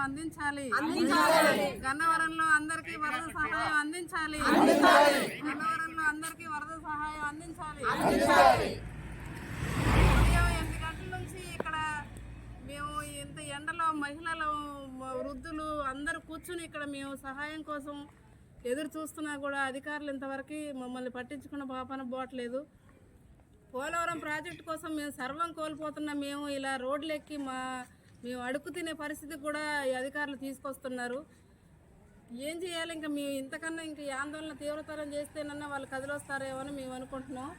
అందించాలి. గన్నవరంలో అందరికీ వరద సహాయం అందించాలి. గన్నవరంలో అందరికీ వరద సహాయం అందించాలి. ఉదయం ఎనిమిది గంటల నుంచి ఇక్కడ మేము ఇంత ఎండలో మహిళలు వృద్ధులు అందరూ కూర్చుని ఇక్కడ మేము సహాయం కోసం ఎదురు చూస్తున్నా కూడా అధికారులు ఇంతవరకు మమ్మల్ని పట్టించుకున్న పాపన పోవట్లేదు పోలవరం ప్రాజెక్టు కోసం మేము సర్వం కోల్పోతున్న మేము ఇలా రోడ్లు ఎక్కి మా మేము అడుగు తినే పరిస్థితి కూడా ఈ అధికారులు తీసుకొస్తున్నారు. ఏం చేయాలి? ఇంకా మేము ఇంతకన్నా ఇంకా ఈ ఆందోళన తీవ్రతరం చేస్తేనన్నా వాళ్ళు కదిలొస్తారేమో అని మేము అనుకుంటున్నాం.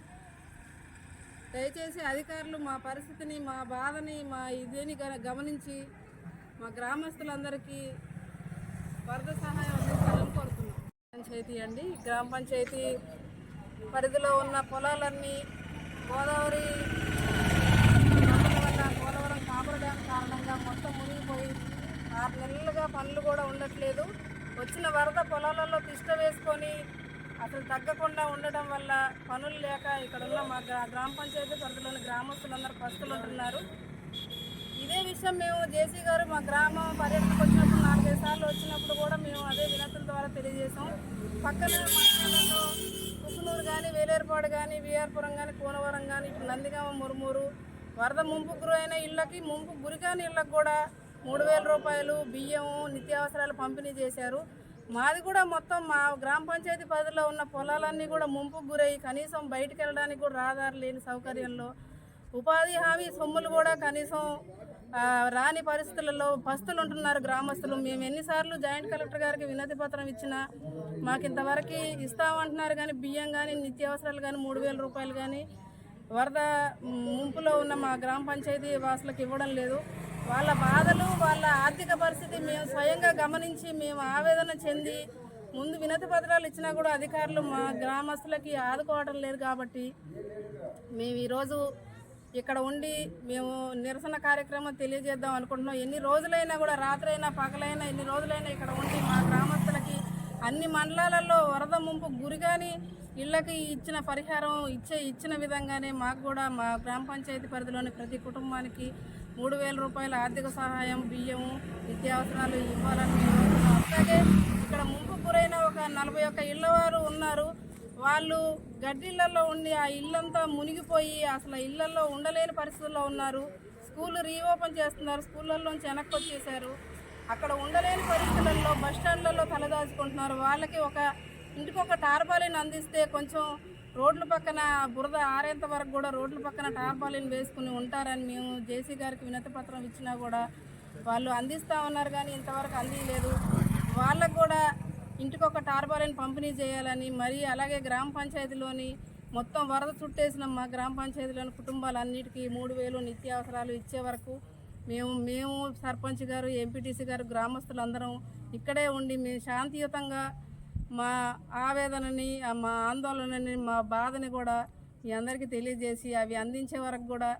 దయచేసి అధికారులు మా పరిస్థితిని మా బాధని మా ఇదేని గ- గమనించి మా గ్రామస్తులందరికీ వరద సహాయం అందించాలని కోరుతున్నాం. పంచాయతీ అండి. గ్రామ పంచాయతీ పరిధిలో ఉన్న పొలాలన్నీ గోదావరి వరదల వల్ల పోలవరం కాపర డ్యాం కారణంగా మొత్తం మునిగిపోయి ఆరు నెలలుగా పనులు కూడా ఉండట్లేదు వచ్చిన వరద పొలాలలో తిష్ట వేసుకొని అసలు తగ్గకుండా ఉండడం వల్ల పనులు లేక ఇక్కడ ఉన్న మా గ్రా- గ్రామ పంచాయతీ పరిధిలోని గ్రామస్తులందరూ పస్తులు ఉంటున్నారు ఇదే విషయం మేము జేసీ గారు మా గ్రామం పర్యటనకు వచ్చినప్పుడు నాలుగైదు సార్లు వచ్చినప్పుడు కూడా మేము అదే వినతుల ద్వారా తెలియజేసాం పక్కన మండలంలో కుసునూరు కానీ వేలేరుపాడు కానీ విఆర్పురం కానీ కోనవరం కానీ ఇప్పుడు నందిగామ మురుమూరు వరద ముంపు గురైన ఇళ్ళకి ముంపు గురికాని ఇళ్ళకి కూడా మూడు వేల రూపాయలు బియ్యం నిత్యావసరాలు పంపిణీ చేశారు. మాది కూడా మొత్తం మా గ్రామ పంచాయతీ పరిధిలో ఉన్న పొలాలన్నీ కూడా ముంపుకు గురై కనీసం బయటికి వెళ్ళడానికి కూడా రాదారు లేని సౌకర్యంలో ఉపాధి హామీ సొమ్ములు కూడా కనీసం రాని పరిస్థితులలో పస్తులు ఉంటున్నారు గ్రామస్తులు. మేము ఎన్నిసార్లు జాయింట్ కలెక్టర్ గారికి వినతి పత్రం ఇచ్చినా మాకు ఇంతవరకు ఇస్తామంటున్నారు కానీ బియ్యం కానీ నిత్యావసరాలు కానీ మూడు వేల రూపాయలు కానీ వరద ముంపులో ఉన్న మా గ్రామ పంచాయతీ వాసులకు ఇవ్వడం లేదు. వాళ్ళ బాధలు వాళ్ళ ఆర్థిక పరిస్థితి మేము స్వయంగా గమనించి మేము ఆవేదన చెంది ముందు వినతి పత్రాలు ఇచ్చినా కూడా అధికారులు మా గ్రామస్తులకి ఆదుకోవడం లేదు కాబట్టి మేము ఈరోజు ఇక్కడ ఉండి మేము నిరసన కార్యక్రమం తెలియజేద్దాం అనుకుంటున్నాం. ఎన్ని రోజులైనా కూడా రాత్రైనా పగలైనా ఎన్ని రోజులైనా ఇక్కడ ఉండి మా గ్రామస్తులకి అన్ని మండలాలలో వరద ముంపు గురిగాని ఇళ్ళకి ఇచ్చిన పరిహారం ఇచ్చే ఇచ్చిన విధంగానే మాకు కూడా మా గ్రామ పంచాయతీ పరిధిలోని ప్రతి కుటుంబానికి మూడు వేల రూపాయల ఆర్థిక సహాయం బియ్యము నిత్యావసరాలు ఇవ్వాలని మేము అట్లాగే ఇక్కడ ముంపు గురైన ఒక నలభై ఒక్క ఇళ్ళ వారు ఉన్నారు. వాళ్ళు గడ్డిళ్ళల్లో ఉండి ఆ ఇల్లంతా మునిగిపోయి అసలు ఇళ్ళలో ఉండలేని పరిస్థితుల్లో ఉన్నారు. స్కూల్ రీఓపెన్ చేస్తున్నారు. స్కూళ్ళల్లోంచి వెనక్కి వచ్చేసారు అక్కడ ఉండలేని పరిస్థితులలో బస్ స్టాండ్లలో తలదాచుకుంటున్నారు. వాళ్ళకి ఒక ఇంటికి ఒక టార్పాలిన్ అందిస్తే కొంచెం రోడ్ల పక్కన బురద ఆరేంత వరకు కూడా రోడ్ల పక్కన టార్పాలిన్ వేసుకుని ఉంటారని మేము జేసీ గారికి వినతి పత్రం ఇచ్చినా కూడా వాళ్ళు అందిస్తా ఉన్నారు కానీ ఇంతవరకు అందిలేదు వాళ్ళకు కూడా ఇంటికొక టార్బాలిన్ టార్పాలిన్ పంపిణీ చేయాలని మరి అలాగే గ్రామ పంచాయతీలోని మొత్తం వరద చుట్టేసిన మా గ్రామ పంచాయతీలోని కుటుంబాలన్నిటికీ మూడు వేలు నిత్యావసరాలు ఇచ్చే వరకు మేము మేము సర్పంచ్ గారు ఎంపీటీసీ గారు గ్రామస్తులందరం ఇక్కడే ఉండి మేము శాంతియుతంగా మా ఆవేదనని మా ఆందోళనని మా బాధని కూడా మీ అందరికీ తెలియజేసి అవి అందించే వరకు కూడా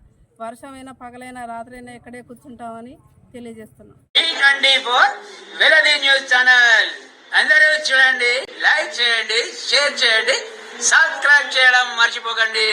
వర్షమైనా పగలైనా రాత్రైనా ఇక్కడే కూర్చుంటామని తెలియజేస్తున్నాం. వెలది న్యూస్ ఛానల్. అందరూ చూడండి లైక్ చేయండి షేర్ చేయండి సబ్స్క్రైబ్ చేయడం మర్చిపోకండి.